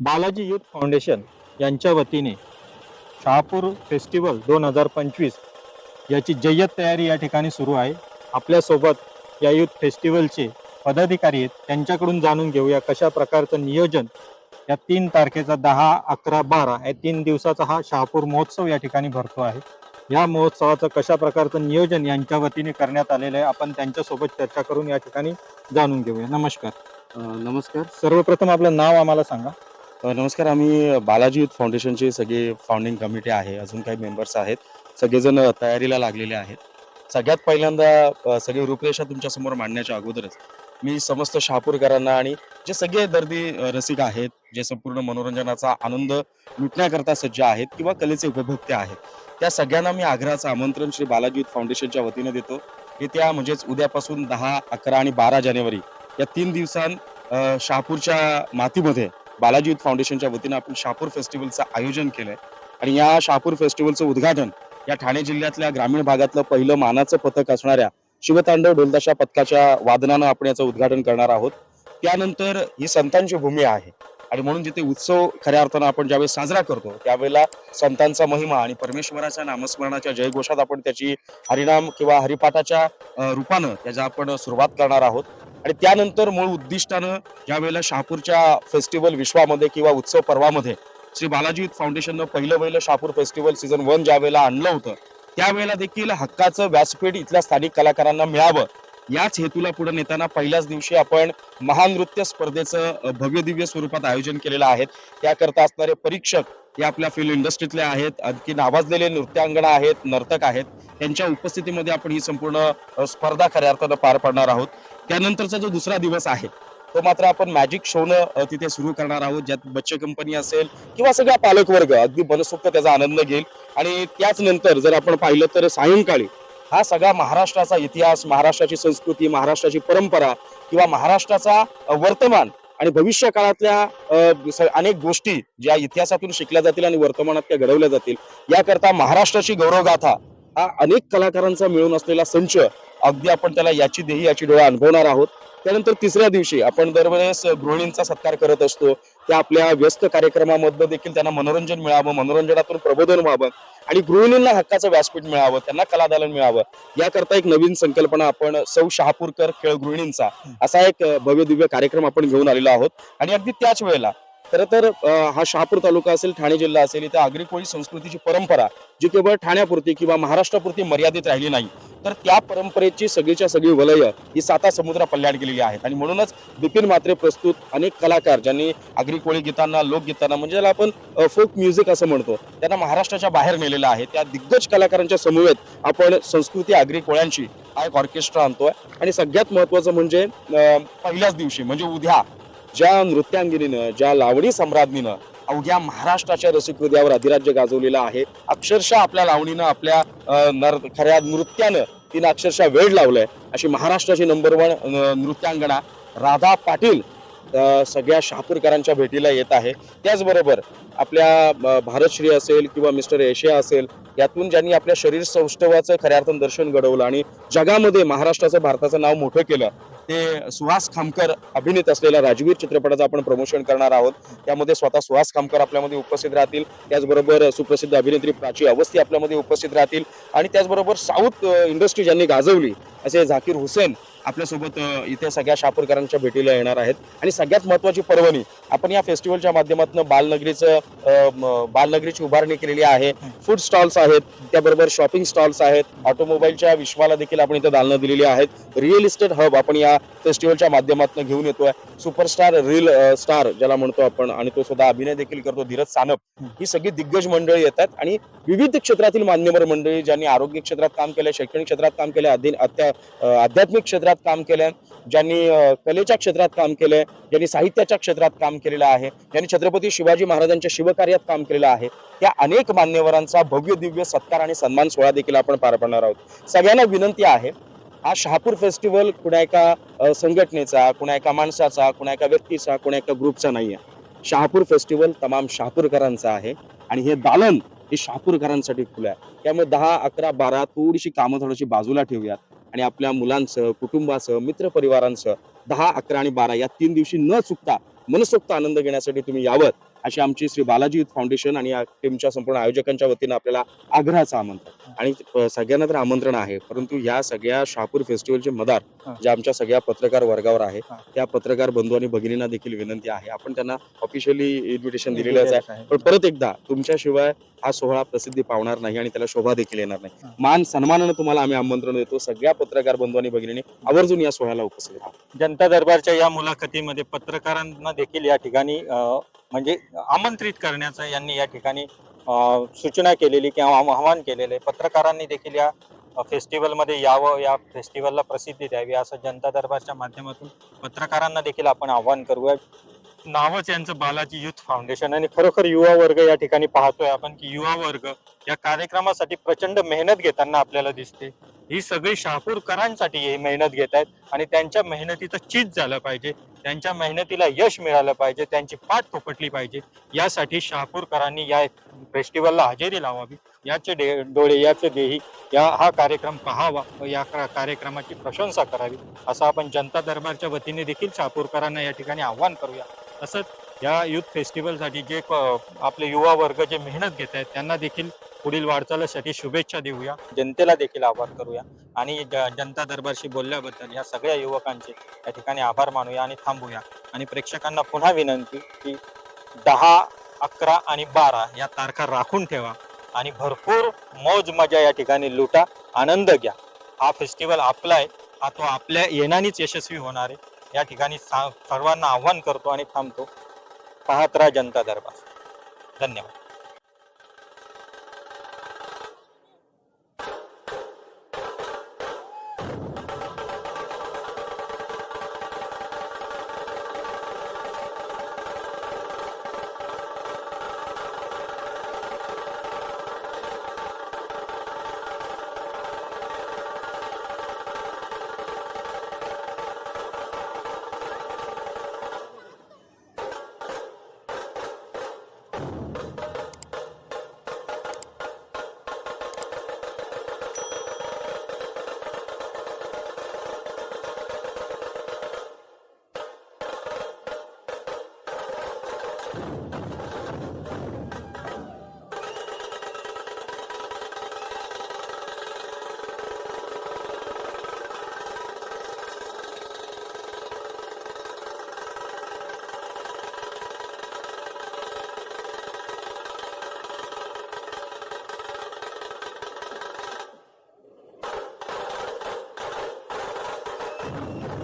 Balaji youth foundation यांच्या वतीने Shahapur festival दोन हजार पंचवीस याची जय्यत तयारी या ठिकाणी सुरू आहे. आपल्यासोबत या युथ फेस्टिवलचे पदाधिकारी आहेत. त्यांच्याकडून जाणून घेऊया कशा प्रकारचं नियोजन या तीन तारखेचा दहा अकरा बारा या तीन दिवसाचा हा शहापूर महोत्सव या ठिकाणी भरतो आहे. या महोत्सवाचं कशा प्रकारचं नियोजन यांच्या वतीने करण्यात आलेलं आहे आपण त्यांच्यासोबत चर्चा करून या ठिकाणी जाणून घेऊया. नमस्कार. नमस्कार. सर्वप्रथम आपलं नाव आम्हाला सांगा. नमस्कार आम्ही बालाजी युथ फाउंडेशनचे सगळे फाउंडिंग कमिटी आहे. अजून काही मेंबर्स आहेत. सगळेजण तयारीला लागलेले आहेत. सगळ्यात पहिल्यांदा सगळे सगळी रूपरेषा तुमच्यासमोर मांडण्याच्या अगोदरच मी समस्त शहापूरकरांना आणि जे सगळे दर्दी रसिक आहेत जे संपूर्ण मनोरंजनाचा आनंद लुटण्याकरता सज्ज आहेत किंवा कलेचे उपभोक्ते आहेत त्या सगळ्यांना मी आग्रहाचं आमंत्रण श्री बालाजी युथ फाउंडेशनच्या वतीनं देतो. येत्या म्हणजेच उद्यापासून दहा अकरा आणि बारा जानेवारी या तीन दिवसां शहापूरच्या मातीमध्ये बालाजी युथ फाउंडेशनच्या वतीनं आपण शहापूर फेस्टिवलचं आयोजन केलंय. आणि या शहापूर फेस्टिवलचं उद्घाटन या ठाणे जिल्ह्यातल्या ग्रामीण भागातलं पहिलं मानाचं पथक असणाऱ्या शिवतांडव ढोलताशा पथकाच्या वादनानं आपण याचं उद्घाटन करणार आहोत. त्यानंतर ही संतांची भूमी आहे. आणि म्हणून जिथे उत्सव खऱ्या अर्थानं आपण ज्यावेळेस साजरा करतो त्यावेळेला संतांचा महिमा आणि परमेश्वराच्या नामस्मरणाच्या जयघोषात आपण त्याची हरिनाम किंवा हरिपाठाच्या रूपानं त्याचा आपण सुरुवात करणार आहोत. आणि त्यानंतर मूळ उद्दिष्टानं ज्यावेळेला शहापूरच्या फेस्टिवल विश्वामध्ये किंवा उत्सव पर्वामध्ये श्री बालाजी फाउंडेशननं पहिलं पहिलं शहापूर फेस्टिवल सीझन वन ज्यावेळेला आणलं होतं त्यावेळेला देखील हक्काचं व्यासपीठ इथल्या स्थानिक कलाकारांना मिळावं. याच हेतूला पुढे नेताना पहिल्याच दिवशी आपण महानृत्य स्पर्धेचं भव्य दिव्य स्वरूपात आयोजन केलेलं आहे. त्याकरता असणारे परीक्षक हे आपल्या फिल्म इंडस्ट्रीतले आहेत आणखी नावाजलेले नृत्यांगणा आहेत नर्तक आहेत. त्यांच्या उपस्थितीमध्ये आपण ही संपूर्ण स्पर्धा खऱ्या अर्थानं पार पाडणार आहोत. त्यानंतरचा जो दुसरा दिवस आहे तो मात्र आपण मॅजिक शोनं तिथे सुरू करणार आहोत. ज्यात बच्चे कंपनी असेल किंवा सगळा पालकवर्ग अगदी मनसोक्त त्याचा आनंद घेईल. आणि त्याच नंतर जर आपण पाहिलं तर सायंकाळी हा सगळा महाराष्ट्राचा इतिहास महाराष्ट्राची संस्कृती महाराष्ट्राची परंपरा किंवा महाराष्ट्राचा वर्तमान आणि भविष्य काळातल्या अनेक गोष्टी ज्या इतिहासातून शिकल्या जातील आणि वर्तमानात त्या घडवल्या जातील याकरता महाराष्ट्राची गौरवगाथा हा अनेक कलाकारांचा मिळून असलेला संच अगदी आपण त्याला याची देही याची डोळा अनुभवणार आहोत. त्यानंतर तिसऱ्या दिवशी आपण दरवेळेस गृहिणींचा सत्कार करत असतो. त्या आपल्या व्यस्त कार्यक्रमामधनं देखील त्यांना मनोरंजन मिळावं मनोरंजनातून प्रबोधन व्हावं आणि गृहिणींना हक्काचं व्यासपीठ मिळावं त्यांना कलादालन मिळावं. याकरता एक नवीन संकल्पना आपण सौ शहापूरकर खेळ गृहिणींचा असा एक भव्य दिव्य कार्यक्रम आपण घेऊन आलेलो आहोत. आणि अगदी त्याच वेळेला खरं तर हा शहापूर तालुका असेल ठाणे जिल्हा असेल इथे आगरी कोळी संस्कृतीची परंपरा जी केवळ ठाण्यापुरती किंवा महाराष्ट्रापुरती मर्यादित राहिली नाही तर त्या परंपरेची सगळीच्या सगळी वलय ही साता समुद्रा पल्ल्याड गेलेली आहेत. आणि म्हणूनच बिपिन मात्रे प्रस्तुत अनेक कलाकार ज्यांनी आगरी कोळी गीतांना लोकगीतांना म्हणजे ज्याला आपण फोक म्युझिक असं म्हणतो त्यांना महाराष्ट्राच्या बाहेर नेलेलं आहे. त्या दिग्गज कलाकारांच्या समवेत आपण संस्कृती आगरी कोळ्यांची हा एक ऑर्केस्ट्रा आणतोय. आणि सगळ्यात महत्वाचं म्हणजे पहिल्याच दिवशी म्हणजे उद्या ज्या नृत्यांगिनीनं ज्या लावणी सम्राज्ञीनं अवघ्या महाराष्ट्राच्या रसिक हृदयावर अधिराज्य गाजवलेलं आहे. अक्षरशः आपल्या लावणीनं आपल्या नर खऱ्या नृत्यानं तिनं अक्षरशः वेळ लावलाय. अशी महाराष्ट्राची नंबर वन नृत्यांगणा राधा पाटील सगळ्या शहापूरकरांच्या भेटीला येत आहे. त्याचबरोबर आपल्या भारतश्री असेल किंवा मिस्टर एशिया असेल यातून ज्यांनी आपल्या शरीर सौष्ठवाचं खऱ्या अर्थानं दर्शन घडवलं आणि जगामध्ये महाराष्ट्राचं भारताचं नाव मोठं केलं ते सुहास खामकर अभिनेत असलेल्या राजवीर चित्रपटाचं आपण प्रमोशन करणार आहोत. त्यामध्ये स्वतः सुहास खामकर आपल्यामध्ये उपस्थित राहतील. त्याचबरोबर सुप्रसिद्ध अभिनेत्री प्राची अवस्थी आपल्यामध्ये उपस्थित राहतील. आणि त्याचबरोबर साऊथ इंडस्ट्री ज्यांनी गाजवली असे झाकीर हुसेन आपल्यासोबत इथे सगळ्या शापूरकरांच्या भेटीला येणार आहेत. आणि सगळ्यात महत्वाची पर्वणी आपण या फेस्टिवलच्या माध्यमातून बालनगरीचं बालनगरीची उभारणी केलेली आहे. फूड स्टॉल्स आहेत त्याबरोबर शॉपिंग स्टॉल्स आहेत. ऑटोमोबाईलच्या विश्वाला देखील आपण इथे दालनं दिलेली आहेत. रिअल इस्टेट हब आपण या फेस्टिवलच्या माध्यमातून घेऊन येतोय. सुपरस्टार रील स्टार ज्याला म्हणतो आपण आणि तो सुद्धा अभिनय देखील करतो धीरज सानप. ही सगळी दिग्गज मंडळी येतात. आणि विविध क्षेत्रातील मान्यवर मंडळी ज्यांनी आरोग्य क्षेत्रात काम केलं शैक्षणिक क्षेत्रात काम केलं अधीन क्षेत्रात क्षेत्रात काम केलं ज्यांनी कलेच्या क्षेत्रात काम केलंय ज्यांनी साहित्याच्या क्षेत्रात काम केलेलं आहे ज्यांनी छत्रपती शिवाजी महाराजांच्या शिवकार्यात काम केलेलं आहे त्या अनेक मान्यवरांचा भव्य दिव्य सत्कार आणि सन्मान सोहळा देखील आपण पार पाडणार आहोत. सगळ्यांना विनंती आहे हा शहापूर फेस्टिवल कुणा एका संघटनेचा कुणा एका माणसाचा कुणा एका व्यक्तीचा कुणा एका ग्रुपचा नाही आहे. शहापूर फेस्टिवल तमाम शहापूरकरांचा आहे आणि हे दालन हे शहापूरकरांसाठी खुलं आहे. त्यामुळे दहा अकरा बारा थोडीशी कामं थोडीशी बाजूला ठेवूयात. आणि आपल्या मुलांसह कुटुंबासह मित्रपरिवारांसह दहा अकरा आणि बारा या तीन दिवशी न चुकता मनसोक्त आनंद घेण्यासाठी तुम्ही यावं अशी आमची श्री बालाजी फाउंडेशन आणि या टीमच्या संपूर्ण आयोजकांच्या वतीनं आपल्याला आग्रहाचं आमंत्रण. आणि सगळ्यांना तर आमंत्रण आहे. परंतु या सगळ्या शहापूर फेस्टिवलचे मदार. जे आमच्या सगळ्या पत्रकार वर्गावर आहे. त्या पत्रकार बंधू आणि भगिनींना देखील विनंती आहे. आपण त्यांना ऑफिशियली इन्व्हिटेशन दिलेलंच आहे. पण परत एकदा तुमच्याशिवाय हा सोहळा प्रसिद्धी पावणार नाही आणि त्याला शोभा देखील येणार नाही. मान सन्मानानं तुम्हाला आम्ही आमंत्रण देतो. सगळ्या पत्रकार बंधू आणि भगिनींनी आवर्जून या सोहळ्याला उपस्थित राहा. जनता दरबारच्या या मुलाखतीमध्ये पत्रकारांना देखील या ठिकाणी म्हणजे आमंत्रित करण्याचं यांनी या ठिकाणी सूचना केलेली किंवा आवाहन केलेलं. आहे पत्रकारांनी देखील या फेस्टिवलमध्ये यावं या फेस्टिवलला प्रसिद्धी द्यावी असं जनता दरबारच्या माध्यमातून पत्रकारांना देखील आपण आवाहन करूया. नावच यांचं बालाजी युथ फाउंडेशन आणि खरोखर युवा वर्ग या ठिकाणी पाहतोय आपण की युवा वर्ग या कार्यक्रमासाठी प्रचंड मेहनत घेताना आपल्याला दिसते. ही सगळी शहापूरकरांसाठी हे मेहनत घेत आहेत आणि त्यांच्या मेहनतीचं चीज झालं पाहिजे त्यांच्या मेहनतीला यश मिळालं पाहिजे त्यांची पाठ थोपटली पाहिजे. यासाठी शहापूरकरांनी या फेस्टिवलला हजेरी लावावी. याचे डे डोळे याचे देही या हा कार्यक्रम पाहावा व या कार्यक्रमाची प्रशंसा करावी. असं आपण जनता दरबारच्या वतीने देखील शहापूरकरांना या ठिकाणी आव्हान करूया. तसंच या युथ फेस्टिवलसाठी जे आपले युवा वर्ग जे मेहनत घेत आहेत त्यांना देखील पुढील वाटचालीसाठी शुभेच्छा देऊया. जनतेला देखील आभार करूया. आणि ज- जनता दरबारशी बोलल्याबद्दल या सगळ्या युवकांचे या ठिकाणी आभार मानूया आणि थांबूया. आणि प्रेक्षकांना पुन्हा विनंती की दहा अकरा आणि बारा या तारखा राखून ठेवा आणि भरपूर मौज मजा या ठिकाणी लुटा आनंद घ्या. हा फेस्टिवल आपला आहे. हा तो आपल्या येण्यानेच यशस्वी होणार आहे. या ठिकाणी सा- सर्वांना आव्हान करतो आणि थांबतो. पाहत राहा जनता दरबार. धन्यवाद. Oh,